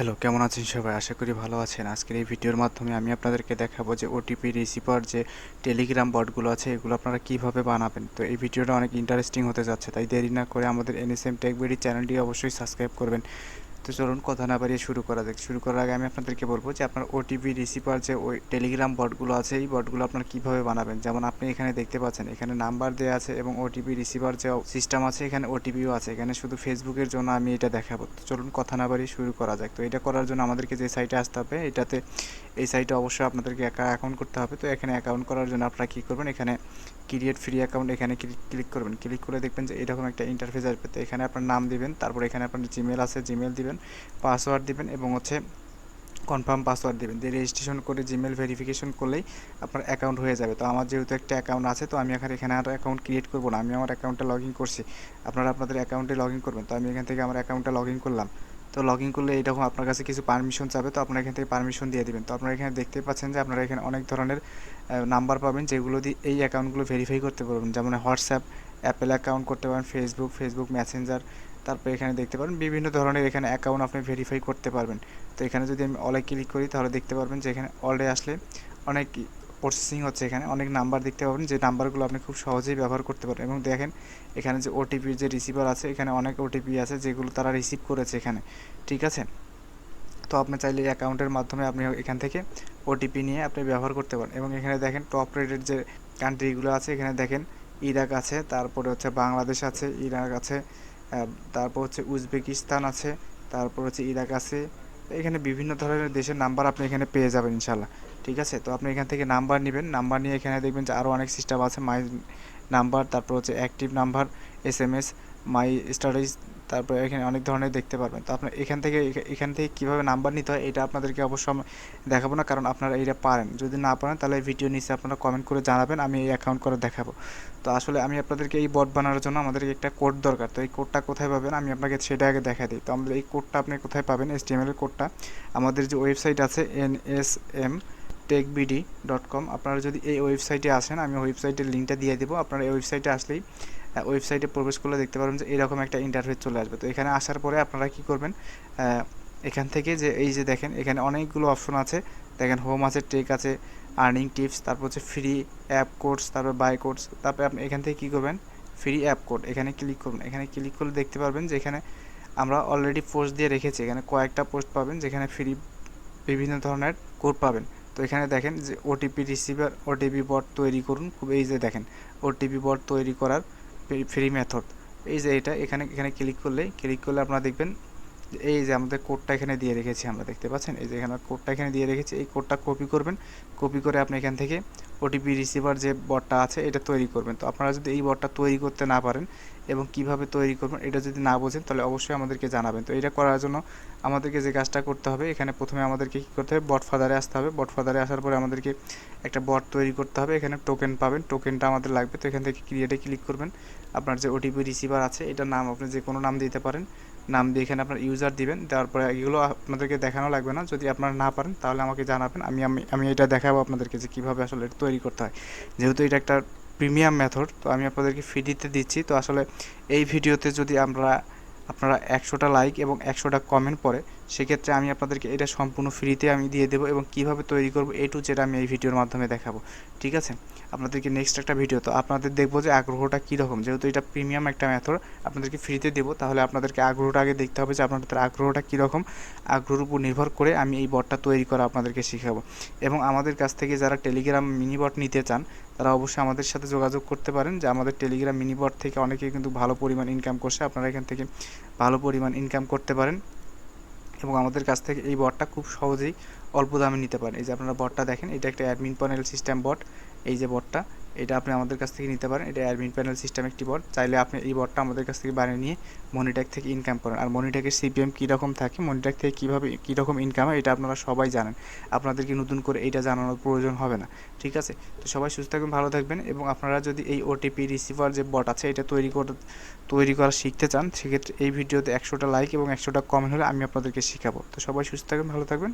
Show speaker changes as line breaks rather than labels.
Hello, কেমন আছেন সবাই? আশা করি ভালো আছেন। আজকের এই ভিডিওর মাধ্যমে আমি আপনাদেরকে দেখাবো যে ওটিপি রিসিভার যে টেলিগ্রাম বটগুলো আছে, এগুলো আপনারা কীভাবে বানাবেন? তো এই ভিডিওটা অনেক ইন্টারেস্টিং হতে যাচ্ছে, তাই দেরি না করে আমাদের এনএসএম টেকবিডি চ্যানেলটি অবশ্যই সাবস্ক্রাইব করবেন। তো চলুন কথা না বাড়িয়ে শুরু করা যাক। শুরু করার আগে আমি আপনাদেরকে বলব যে আপনার ওটিপি রিসিভার যে ওই টেলিগ্রাম বটগুলো আছে, এই বটগুলো আপনার কীভাবে বানাবেন? যেমন আপনি এখানে দেখতে পাচ্ছেন, এখানে নাম্বার দেওয়া আছে এবং ওটিপি রিসিভার যে সিস্টেম আছে, এখানে ওটিপিও আছে। এখানে শুধু ফেসবুকের জন্য আমি এটা দেখাবো। তো চলুন কথা না বাড়িয়ে শুরু করা যাক। তো এটা করার জন্য আমাদেরকে যে সাইটে আসতে হবে, এটাতে এই সাইটে অবশ্যই আপনাদেরকে একা অ্যাকাউন্ট করতে হবে। তো এখানে অ্যাকাউন্ট করার জন্য আপনারা কী করবেন? এখানে ক্রিয়েট ফ্রি অ্যাকাউন্ট এখানে ক্লিক করবেন। ক্লিক করে দেখবেন যে এরকম একটা ইন্টারফেস আসবে। তো এখানে আপনার নাম দিবেন, তারপর এখানে আপনার জিমেল আছে জিমেল দিবেন পাসওয়ার্ড দিবেন এবং হচ্ছে কনফার্ম পাসওয়ার্ড দেবেন। দিয়ে রেজিস্ট্রেশন করে জিমেল ভেরিফিকেশন করলেই আপনার অ্যাকাউন্ট হয়ে যাবে। তো আমার যেহেতু একটা অ্যাকাউন্ট আছে, তো আমি এখানে এখানে আর অ্যাকাউন্ট ক্রিয়েট করব না। আমি আমার অ্যাকাউন্টে লগ ইন করছি। আপনারা আপনাদের অ্যাকাউন্টে লগ ইন করবেন। তো আমি এখান থেকে আমার অ্যাকাউন্টে লগ ইন করলাম। তো লগ ইন করলে এইরকম আপনার কাছে কিছু পারমিশন চাবে, তো আপনারা এখান থেকে পারমিশন দিয়ে দিবেন। তো আপনারা এখানে দেখতেই পাচ্ছেন যে আপনারা এখানে অনেক ধরনের নাম্বার পাবেন, যেগুলো দিয়ে এই অ্যাকাউন্টগুলো ভেরিফাই করতে পারবেন। যেমন হোয়াটসঅ্যাপ অ্যাপেল অ্যাকাউন্ট করতে পারেন ফেসবুক ফেসবুক মেসেঞ্জার তারপর এখানে দেখতে পারেন, বিভিন্ন ধরনের এখানে অ্যাকাউন্ট আপনি ভেরিফাই করতে পারবেন। তো এখানে যদি আমি অলে ক্লিক করি, তাহলে দেখতে পারবেন যে এখানে অলে আসলে অনেক প্রসেসিং হচ্ছে এখানে, অনেক নাম্বার দেখতে পাবেন, যে নাম্বারগুলো আপনি খুব সহজেই ব্যবহার করতে পারেন এবং দেখেন, এখানে যে ওটিপির যে রিসিভার আছে, এখানে অনেক ওটিপি আছে যেগুলো তারা রিসিভ করেছে এখানে, ঠিক আছে? তো আপনি চাইলে অ্যাকাউন্টের মাধ্যমে আপনি এখান থেকে ওটিপি নিয়ে আপনি ব্যবহার করতে পারেন। এবং এখানে দেখেন টপ রেটেড যে কান্ট্রিগুলো আছে, এখানে দেখেন ইরাক আছে, তারপরে হচ্ছে বাংলাদেশ আছে, ইরাক আছে তারপর হচ্ছে উজবেকিস্তান আছে, তারপর হচ্ছে ইরাক আছে। এখানে বিভিন্ন ধরনের দেশের নাম্বার আপনি এখানে পেয়ে যাবেন ইনশাল্লাহ ঠিক আছে? তো আপনি এখান থেকে নাম্বার নেবেন, নাম্বার নিয়ে এখানে দেখবেন যে আরও অনেক সিস্টেম আছে মাই নাম্বার, তারপর হচ্ছে active number S M S my studies তারপর এখানে অনেক ধরনের দেখতে পারবেন। তো আপনার এখান থেকে এখান থেকে কীভাবে নাম্বার নিতে হয়, এটা আপনাদেরকে অবশ্য দেখাবো না, কারণ আপনারা এইটা পারেন। যদি না পারেন, তাহলে ভিডিও নিচে আপনারা কমেন্ট করে জানাবেন, আমি এই অ্যাকাউন্ট করে দেখাবো। তো আসলে আমি আপনাদেরকে এই বট বানানোর জন্য আমাদেরকে একটা কোড দরকার। তো এই কোডটা কোথায় পাবেন, আমি আপনাকে সেটা আগে দেখা দিই। তো আমাদের এই কোডটা আপনি কোথায় পাবেন এস কোডটা আমাদের যে ওয়েবসাইট আছে N S M tech tech BD dot com আপনারা যদি এই ওয়েবসাইটে আসেন, আমি ওয়েবসাইটের লিঙ্কটা দিয়ে দেবো। আপনারা এই ওয়েবসাইটে আসলেই ওয়েবসাইটে প্রবেশ করলে দেখতে পারবেন যে এরকম একটা ইন্টারফেস চলে আসবে। তো এখানে আসার পরে আপনারা কি করবেন এখান থেকে যে এই যে দেখেন, এখানে অনেকগুলো অপশন আছে। দেখেন হোম আছে টেক আছে আর্নিং টিপস তারপর হচ্ছে ফ্রি অ্যাপ কোর্স তারপর বাই কোর্স তারপরে আপনি এখান থেকে কী করবেন ফ্রি অ্যাপ কোড এখানে ক্লিক করবেন। এখানে ক্লিক করলে দেখতে পারবেন যে এখানে আমরা অলরেডি পোস্ট দিয়ে রেখেছি। এখানে কয়েকটা পোস্ট পাবেন যেখানে ফ্রি বিভিন্ন ধরনের কোড পাবেন। তো এখানে দেখেন যে ওটিপি রিসিভার ওটিপি বট তৈরি করুন। খুব এই যে দেখেন ওটিপি বট তৈরি করার ফ্রি মেথড এই যে এটা, এখানে এখানে ক্লিক করলে ক্লিক করলে আপনারা দেখবেন এই যে আমাদের কোডটা এখানে দিয়ে রেখেছি আমরা, দেখতে পাচ্ছেন? এই যে এখানে কোডটা এখানে দিয়ে রেখেছি, এই কোডটা কপি করবেন। কপি করে আপনি এখান থেকে ওটিপি রিসিভার যে বটটা আছে, এটা তৈরি করবেন। তো আপনারা যদি এই বটটা তৈরি করতে না পারেন এবং কীভাবে তৈরি করবেন এটা যদি না বোঝেন, তাহলে অবশ্যই আমাদেরকে জানাবেন। তো এটা করার জন্য আমাদেরকে যে কাজটা করতে হবে, এখানে প্রথমে আমাদেরকে কী করতে হবে, বট ফাদারে আসতে হবে। বট ফাদারে আসার পরে আমাদেরকে একটা বট তৈরি করতে হবে। এখানে টোকেন পাবেন টোকেনটা আমাদের লাগবে। তো এখান থেকে ক্রিয়েটে ক্লিক করবেন। আপনার যে ওটিপি রিসিভার আছে, এটার নাম আপনি যে কোনো নাম দিতে পারেন। নাম দিয়ে এখানে আপনার ইউজার দিবেন, দেওয়ার পরে এগুলো আপনাদেরকে দেখানো লাগবে না। যদি আপনারা না পারেন, তাহলে আমাকে জানাবেন। আমি আমি আমি এটা দেখাবো আপনাদেরকে যে কীভাবে আসলে তৈরি করতে হয়। যেহেতু এটা একটা প্রিমিয়াম মেথড তো আমি আপনাদেরকে ফ্রিতে দিচ্ছি। তো আসলে এই ভিডিওতে যদি আমরা, আপনারা একশোটা লাইক এবং একশোটা কমেন্ট পরে সেক্ষেত্রে আমি আপনাদেরকে এটা সম্পূর্ণ ফ্রিতে আমি দিয়ে দেবো এবং কীভাবে তৈরি করব এ টু যেটা আমি এই ভিডিওর মাধ্যমে দেখাবো। ঠিক আছে? আপনাদেরকে নেক্সট একটা ভিডিও তো আপনাদের দেখব যে আগ্রহটা কীরকম। যেহেতু এটা প্রিমিয়াম একটা মেথড আপনাদেরকে ফ্রিতে দেবো। তাহলে আপনাদেরকে আগ্রহটা আগে দেখতে হবে যে আপনাদের আগ্রহটা কীরকম। আগ্রহের উপর নির্ভর করে আমি এই বটটা তৈরি করা আপনাদেরকে শেখাবো। এবং আমাদের কাছ থেকে যারা টেলিগ্রাম মিনি বট নিতে চান, তারা অবশ্যই আমাদের সাথে যোগাযোগ করতে পারেন। যে আমাদের টেলিগ্রাম মিনি বট থেকে অনেকে কিন্তু ভালো পরিমাণ ইনকাম করছে। আপনারা এখান থেকে ভালো পরিমাণ ইনকাম করতে পারেন। এবং আমাদের কাছ থেকে এই বটটা খুব সহজেই অল্প দামে নিতে পারেন। এই যে আপনারা বটটা দেখেন, এটা একটা অ্যাডমিন প্যানেল সিস্টেম বট। এই যে বটটা, এটা আপনি আমাদের কাছ থেকে নিতে পারেন। এটা অ্যাডমিন প্যানেল সিস্টেম একটি বট। চাইলে আপনি এই বটটা আমাদের কাছ থেকে বানিয়ে নিয়ে মনিট্যাক থেকে ইনকাম করেন। আর মনিট্যাকের সিপিএম কীরকম থাকে মনিট্যাক থেকে কীভাবে কীরকম ইনকাম হয়, এটা আপনারা সবাই জানেন। আপনাদেরকে নতুন করে এইটা জানানোর প্রয়োজন হবে না। ঠিক আছে? তো সবাই সুস্থ থাকবেন, ভালো থাকবেন এবং আপনারা যদি এই ওটিপি রিসিভার যে বট আছে, এটা তৈরি করে, তৈরি করা শিখতে চান, সেক্ষেত্রে এই ভিডিওতে একশোটা লাইক এবং একশোটা কমেন্ট হলে আমি আপনাদেরকে শেখাবো। তো সবাই সুস্থ থাকবেন, ভালো থাকবেন।